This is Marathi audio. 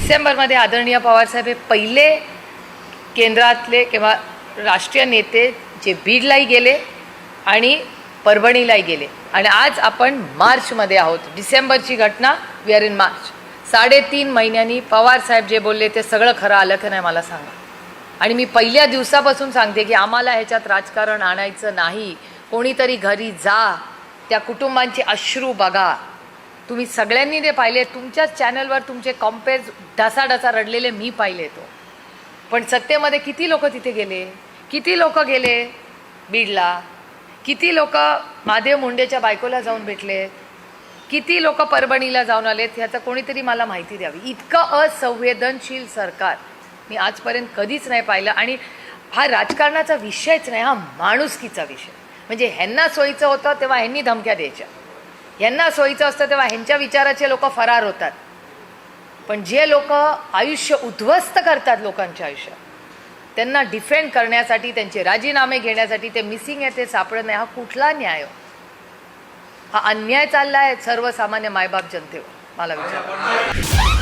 डिसेंबरमध्ये आदरणीय पवारसाहेब हे पहिले केंद्रातले किंवा राष्ट्रीय नेते जे बीडलाही गेले आणि परभणीलाही गेले. आणि आज आपण मार्चमध्ये आहोत. डिसेंबरची घटना वी आर इन मार्च साडेतीन महिन्यांनी पवारसाहेब जे बोलले ते सगळं खरं आलं की नाही मला सांगा. आणि मी पहिल्या दिवसापासून सांगते की आम्हाला ह्याच्यात राजकारण आणायचं नाही. कोणीतरी घरी जा. त्या कुटुंबांचे अश्रू बघा. तुम्ही सगळ्यांनी ते पाहिले तुमच्याच चॅनलवर तुमचे कॉम्पेज ढसाढसा रडलेले मी पाहिले तो. पण सत्तेमध्ये किती लोक तिथे गेले? किती लोक गेले बीडला? किती लोक महादेव मुंडेच्या बायकोला जाऊन भेटले? किती लोक परभणीला जाऊन आलेत? ह्याचं कोणीतरी मला माहिती द्यावी. इतकं असंवेदनशील सरकार मी आजपर्यंत कधीच नाही पाहिलं. आणि हा राजकारणाचा विषयच नाही हा माणुसकीचा विषय. म्हणजे ह्यांना सोयीचं होतं तेव्हा ह्यांनी धमक्या द्यायच्या. ह्यांना सोयीचं असतं तेव्हा ह्यांच्या विचाराचे लोक फरार होतात. पण जे लोक आयुष्य उद्ध्वस्त करतात लोकांच्या आयुष्यात त्यांना डिफेंड करण्यासाठी त्यांचे राजीनामे घेण्यासाठी ते मिसिंग आहे ते सापडत नाही हा कुठला न्याय हो? हा? अन्याय चालला आहे सर्वसामान्य मायबाप जनतेवर मला विचार.